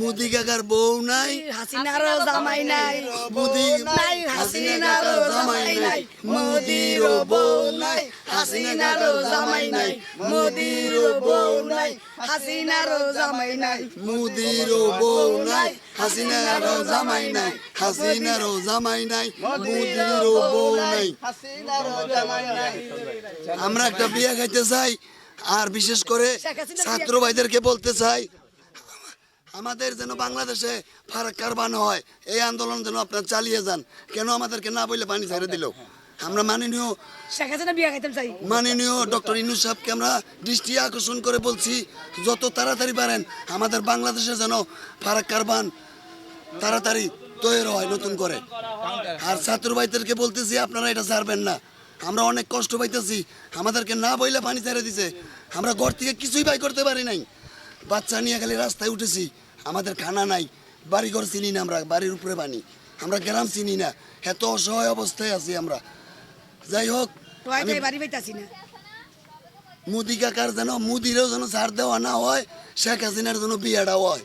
মুদি কাকার বউ নাই হাসিনারও জামাই নাই। মুদি নাই হাসিনারও জামাই নাই। মোদিরও বউ নাই হাসিনারও জামাই নাই। মোদিরও বউ নাই হাসিনারও জামাই নাই। মুদিরও বউ নাই হাসিনারও জামাই নাই হাসিনারও জামাই নাই মুদিরও বউ নাই। আমরা একটা বিয়ে খাইতে চাই আর বিশেষ করে ছাত্র ভাইদেরকে বলতে চাই আমাদের যেন বাংলাদেশে ফারাক্কার বান হয় এই আন্দোলন যেন আপনার চালিয়ে যান। কেন আমাদেরকে না বললে পানি ছেড়ে দিল? আমরা মাননীয় শেখ হাসিনা বিয়া খাইতাম চাই। মাননীয় ডক্টর ইনু সাহেবকে আমরা দৃষ্টি আকর্ষণ করে বলছি যত তাড়াতাড়ি পারেন আমাদের বাংলাদেশে যেন ফারাক্কার বান তাড়াতাড়ি তৈরি হয় নতুন করে। আর ছাত্র ভাইদেরকে বলতেছি আপনারা এটা ছাড়বেন না। আমরা অনেক কষ্ট পাইতেছি। আমাদেরকে না বইলে পানি ছেড়ে দিছে। আমরা ঘর থেকে কিছুই বাই করতে পারি নাই। বাচ্চা নিয়ে গেলে রাস্তায় উঠেছি। আমাদের খানা নাই। বাড়িঘর চিনি না আমরা বাড়ির উপরে বানি আমরা গ্রাম চিনি না। এত অসহায় অবস্থায় আছি আমরা। যাই হোক মুদি কাকার যেন মুদিরও যেন ছাড় দেওয়া না হয় শেখ হাসিনার যেন বিয়েটা হয়।